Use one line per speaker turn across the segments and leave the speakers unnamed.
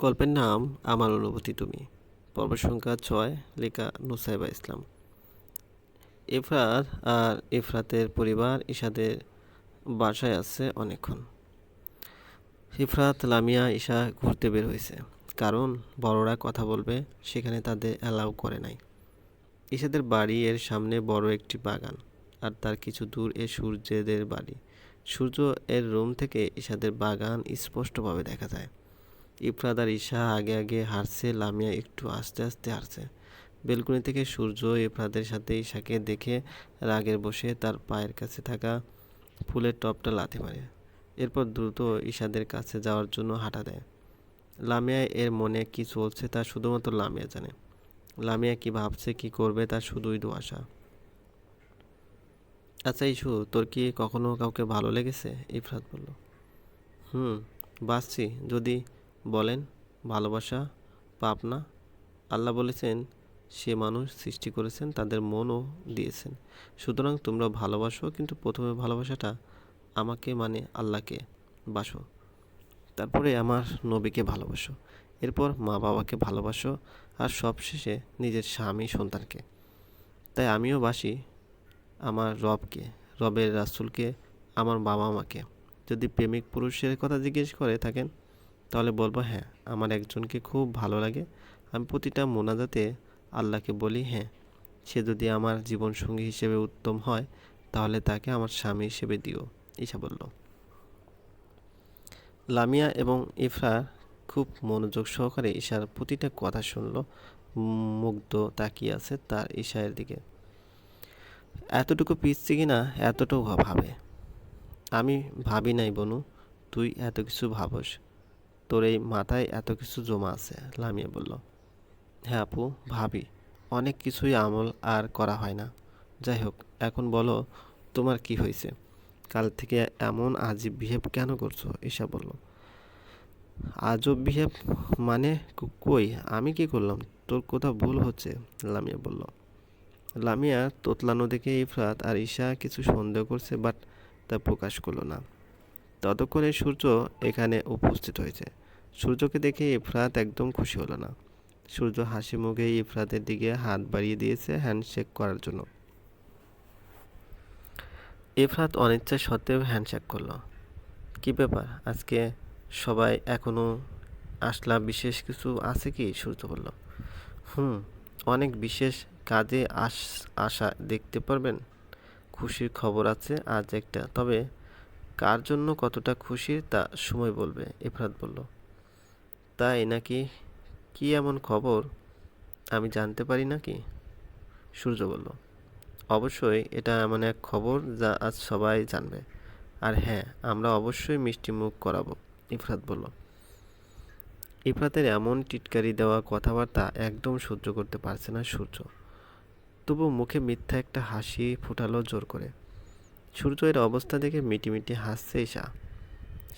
গল্পের নাম আমার অনুভূতি তুমি। পর্ব সংখ্যা ছয়, লেখা নুসাইবা ইসলাম। ইফরাত আর ইফরাতের পরিবার ইশাদের বাসায় আছে অনেকক্ষণ। ইফরাত লামিয়া, ঈশা ঘুরতে বের হয়েছে। কারণ বড়রা কথা বলবে, সেখানে তাদের অ্যালাউ করে নাই। ঈশাদের বাড়ি এর সামনে বড় একটি বাগান, আর তার কিছু দূর এ সূর্যদের বাড়ি। সূর্য এর রুম থেকে ঈশাদের বাগান স্পষ্টভাবে দেখা যায়। ইফরাত আর ঈশা আগে আগে হারছে, লামিয়া একটু আস্তে আস্তে হারছে। বেলকুনি থেকে সূর্য ইফরাদের সাথে ঈশাকে দেখে রাগের বসে তার পায়ের কাছে থাকা ফুলের টপটা লাথি মারে। এরপর দ্রুত ঈশাদের কাছে যাওয়ার জন্য হাঁটা দেয়। লামিয়া এর মনে কি চলছে তা শুধুমাত্র লামিয়া জানে। লামিয়া কি ভাবছে, কি করবে তা শুধুই দোয়াশা আচ্ছা ইস্যু তোর কি কখনো কাউকে ভালো লেগেছে? ইফরাত বলল। হুম বাসছি যদি বলেন, ভালোবাসা পাপ না আল্লাহ বলেছেন, সে মানুষ সৃষ্টি করেছেন, তাদের মনও দিয়েছেন। সুতরাং তোমরা ভালোবাসো, কিন্তু প্রথমে ভালোবাসাটা আমাকে মানে আল্লাহকে বাসো। তারপরে আমার নবীকে ভালোবাসো। এরপর মা বাবাকে ভালোবাসো, আর সবশেষে নিজের স্বামী, সন্তানকে। তাই আমিও বাসি আমার রবকে, রবের রাসুলকে, আমার বাবা মাকে যদি প্রেমিক পুরুষের কথা জিজ্ঞেস করে থাকেন তাহলে বলব হ্যাঁ আমার একজনকে খুব ভালো লাগে। আমি প্রতিটা মোনাজাতে আল্লাহকে বলি হ্যাঁ সে যদি আমার জীবনসঙ্গী হিসেবে উত্তম হয়, তাহলে তাকে আমার স্বামী হিসেবে দিও, ঈশা বলল। লামিয়া এবং ইফরা খুব মনোযোগ সহকারে ঈশার প্রতিটা কথা শুনল, মুগ্ধ তাকিয়ে আছে তার ঈশায়ের দিকে। এতটুকু পিচ্ছি কিনা, এতটুকু ভাবে। আমি ভাবি নাই বনু, তুই এত কিছু ভাবস। তোর এই মাথায় এত কিছু জমা আছে? লামিয়া বলল। হ্যাঁ আপু, ভাবি। অনেক কিছুই আমল আর করা হয় না। যাই হোক, এখন বলো তোমার কি হয়েছে? কাল থেকে এমন আজীব বিহেভ কেন করছ? ঈশা বলল। আজব বিহেভ মানে কই? আমি কি করলাম? তোর কোথাও ভুল হচ্ছে, লামিয়া বলল। লামিয়া তোতলানো দেখে ইফরাত আর ঈশা কিছু সন্দেহ করছে বাট তা প্রকাশ করল না। ততক্ষণে সূর্য এখানে উপস্থিত হয়েছে। সূর্যকে দেখে ইফরাত একদম খুশি হলো না। সূর্য হাসি মুখে ইফরাতের দিকে হাত বাড়িয়ে দিয়েছে হ্যান্ডশেক করার জন্য। ইফরাত অনিচ্ছা সত্ত্বেও হ্যান্ডশেক করল। কি ব্যাপার? আজকে সবাই এখনও আসলা বিশেষ কিছু আছে কি? সূর্য বলল, হুম, অনেক বিশেষ কাজে আস, আসা দেখতে পারবেন। খুশির খবর আছে আজ একটা। তবে কার জন্য কতটা খুশি তা সময় বলবে ইফরাত বলল। তাই নাকি? কি এমন খবর? আমি জানতে পারি নাকি? সূর্য বলল, অবশ্যই এটা এমন এক খবর যা আজ সবাই জানবে। আর হ্যাঁ আমরা অবশ্যই মিষ্টি মুখ করাবো, ইফরাত বলল। ইফরাতের এমন টিটকারি দেওয়া কথাবার্তা একদম সহ্য করতে পারছে না সূর্য। তবু মুখে মিথ্যা একটা হাসি ফুটালো জোর করে। সূর্য এর অবস্থা দেখে মিটিমিটি হাসছে ঈশা।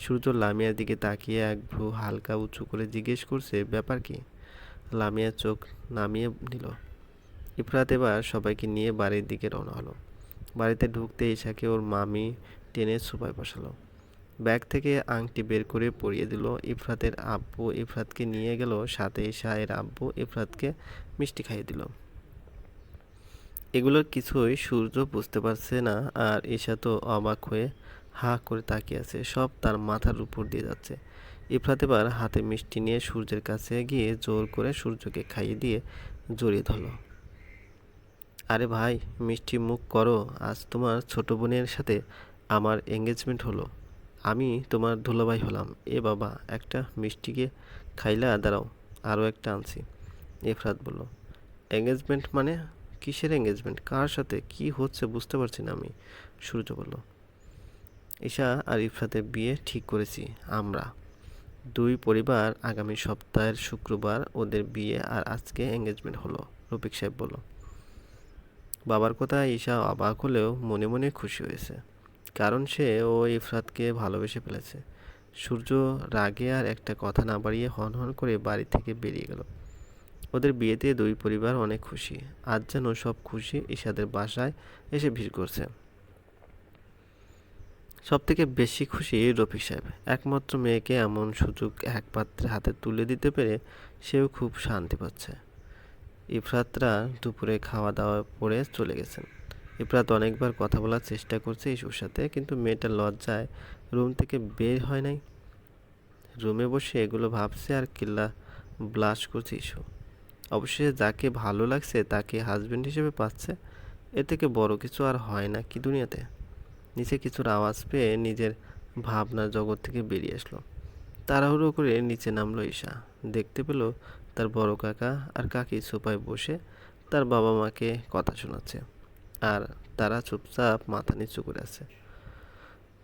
সূর্য লামিয়ার দিকে তাকিয়ে এক ভ্রু হালকা উঁচু করে জিজ্ঞেস করছে, ব্যাপার কি? লামিয়া চোখ নামিয়ে নিল। ইফরাত এবার সবাইকে নিয়ে বাড়ির দিকে রওনা হলো। বাড়িতে ঢুকতে ঈশাকে ওর মামি টেনে সোফায় বসালো। ব্যাগ থেকে আংটি বের করে পরিয়ে দিল। ইফরাতের আব্বু ইফরাতকে নিয়ে গেল, সাথে ঈশা এর আব্বু ইফরাতকে মিষ্টি খাইয়ে দিল। এগুলোর কিছুই সূর্য বুঝতে পারছে না, আর ঈশা তো অবাক হয়ে হা করে তাকিয়ে আছে, সব তার মাথার উপর দিয়ে যাচ্ছে। ইফরাত এবার হাতে মিষ্টি নিয়ে সূর্যের কাছে গিয়ে জোর করে সূর্যকে খাইয়ে দিয়ে জড়িয়ে ধরল। আরে ভাই, মিষ্টি মুখ করো, আজ তোমার ছোট বোনের সাথে আমার এঙ্গেজমেন্ট হলো। আমি তোমার ধুলোভাই হলাম। এ বাবা, একটা মিষ্টিকে খাইলা দাঁড়াও, আরও একটা আনছি। ইফরাত বলল এঙ্গেজমেন্ট মানে? কিসের এঙ্গেজমেন্ট কার সাথে? কি হচ্ছে বুঝতে পারছি না আমি। সূর্য বলল ঈশা আর ইফরাতের বিয়ে ঠিক করেছি, আমরা। দুই পরিবার আগামী সপ্তাহের শুক্রবার ওদের বিয়ে আর আজকে এঙ্গেজমেন্ট হলো, রফিক সাহেব বলল। বাবার কথা ঈশা অবাক হলেও মনে মনে খুশি হয়েছে, কারণ সে ও ইফরাতকে ভালোবেসে ফেলেছে। সূর্য রাগে আর একটা কথা না বাড়িয়ে হন হন করে বাড়ি থেকে বেরিয়ে গেল। ওদের বিয়েতে দুই পরিবার অনেক খুশি, আজ যেন সব খুশি ঈশাদের বাসায় এসে ভিড় করছে। সব থেকে বেশি খুশি রফিক সাহেব। একমাত্র মেয়েকে এমন সুযোগ এক পাত্রে হাতে তুলে দিতে পেরে সেও খুব শান্তি পাচ্ছে। ইফরাতরা দুপুরে খাওয়া দাওয়া করে চলে গেছেন। ইফরাত অনেকবার কথা বলার চেষ্টা করছে ইস্যুর সাথে, কিন্তু মেয়েটা লজ্জায় রুম থেকে বের হয় নাই। রুমে বসে এগুলো ভাবছে আর কিল্লা ব্লাশ করছে ইস্যু অবশ্যই যাকে ভালো লাগছে তাকে হাজবেন্ড হিসেবে পাচ্ছে। এ থেকে বড় কিছু আর হয় না কি দুনিয়াতে? নিচে কিছুর আওয়াজ পেয়ে নিজের ভাবনার জগৎ থেকে বেরিয়ে আসলো। তাড়াহুড়ো করে নিচে নামলো ঈশা। দেখতে পেল তার বড় কাকা আর কাকি সোফায় বসে তার বাবা মাকে কথা শোনাচ্ছে আর তারা চুপচাপ মাথা নিচু করে আছে।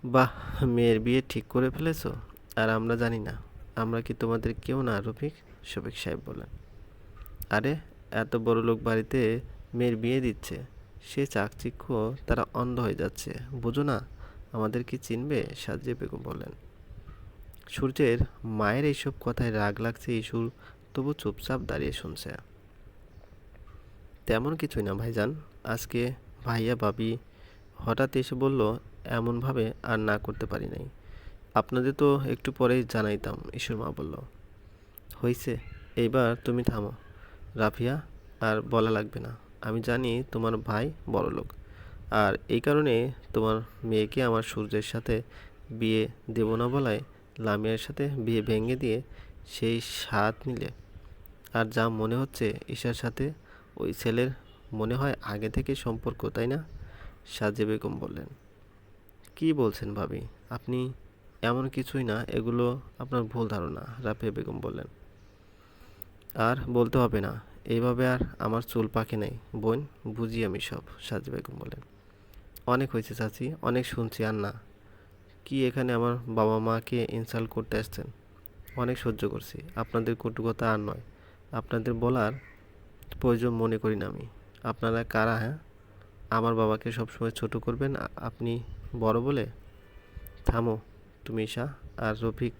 বাহ, মেয়ের বিয়ে ঠিক করে ফেলেছো? আর আমরা জানি না। আমরা কি তোমাদের কেউ না, রফিক? শফিক সাহেব বলেন। আরে, এত বড় লোক বাড়িতে মেয়ের বিয়ে দিচ্ছে। সে চাকচিক্য তারা অন্ধ হয়ে যাচ্ছে। বুঝো না, আমাদের কি চিনবে? সাজিয়ে বেগম বললেন। সূর্যের মায়ের এইসব কথায় রাগ লাগছে ইস্যুর তবু চুপচাপ দাঁড়িয়ে শুনছে। তেমন কিছুই না ভাইজান। আজকে ভাইয়া ভাবি হঠাৎ এসে বলল, এমনভাবে আর না করতে পারি নাই। আপনাদের তো একটু পরেই জানাইতাম ঈশ্বর মা বলল। হয়েছে এইবার তুমি থামো। রাফিয়া, আর বলা লাগবে না। আমি জানি তোমার ভাই বড় লোক আর এই কারণে তোমার মেয়েকে আমার সূর্যের সাথে বিয়ে দেব না বলায় লামিয়ার সাথে বিয়ে ভেঙে দিয়ে সেই স্বাদ নিলে। আর যা মনে হচ্ছে ঈশার সাথে ওই ছেলের মনে হয় আগে থেকে সম্পর্ক, তাই না? সাজে বেগম বললেন। কি বলছেন ভাবি? আপনি এমন কিছুই না, এগুলো আপনার ভুল ধারণা রাফিয়া বেগম বললেন। আর বলতে হবে না এইভাবে আর আমার চুল পাকে নেই। বোন, বুঝি আমি সব সাজি বেগম বলেন অনেক হয়েছে চাচি, অনেক শুনছি, আর না। কি এখানে আমার বাবা মাকে ইনসাল্ট করতে আসছেন? অনেক সহ্য করছি। আপনাদের কটুকতা আর নয়। আপনাদের বলার প্রয়োজন মনে করি না আমি। আপনারা কারা হ্যাঁ? আমার বাবাকে সবসময় ছোট করবেন আপনি বড় বলে? থামো, তুমি ঈশা। আর রফিক,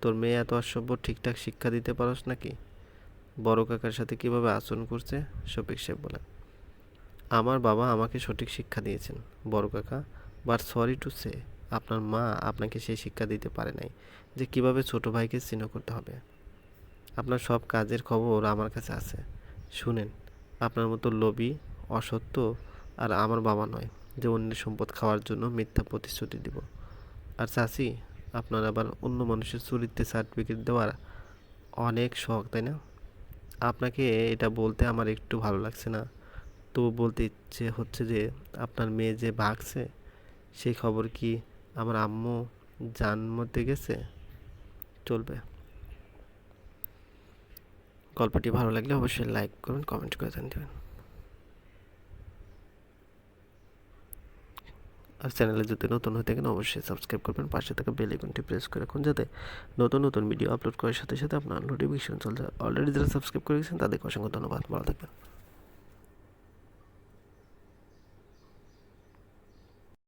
তোর মেয়ে এত অসভ্য, ঠিকঠাক শিক্ষা দিতে পারস নাকি? বড় কাকার সাথে কীভাবে আচরণ করছে, শফিক সাহেব বলেন। আমার বাবা আমাকে সঠিক শিক্ষা দিয়েছেন, বড় কাকা। বাট সরি টু সে, আপনার মা আপনাকে সেই শিক্ষা দিতে পারে নাই যে কীভাবে ছোট ভাইকে চিহ্ন করতে হবে। আপনার সব কাজের খবর আমার কাছে আছে। শুনেন, আপনার মতো লোভী, অসত্য আর আমার বাবা নয় যে অন্যের সম্পদ খাওয়ার জন্য মিথ্যা প্রতিশ্রুতি দিব। আর চাচি, আপনার আবার অন্য মানুষের চরিত্রে সার্টিফিকেট দেওয়ার অনেক শখ, তাই না? আপনাকে এটা বলতে আমার একটু ভালো লাগছে না। তবু বলতে ইচ্ছে হচ্ছে যে, আপনার মেয়ে যে ভাগছে সেই খবর কি আমার আম্মু জানমতে গেছে? চলবে। গল্পটি ভালো লাগলে অবশ্যই লাইক করুন কমেন্ট করে জানিয়ে দেবেন। আর চ্যানেলে যদি নতুন হয়ে থাকেন, অবশ্যই সাবস্ক্রাইব করবেন। পাশে থাকা বেল আইকনটি প্রেস করে রাখুন যাতে নতুন নতুন ভিডিও আপলোড করার সাথে সাথে আপনার নোটিফিকেশন চলে যায় অলরেডি যারা সাবস্ক্রাইব করে গেছেন, তাদেরকে অসংখ্য ধন্যবাদ। ভালো থাকবেন।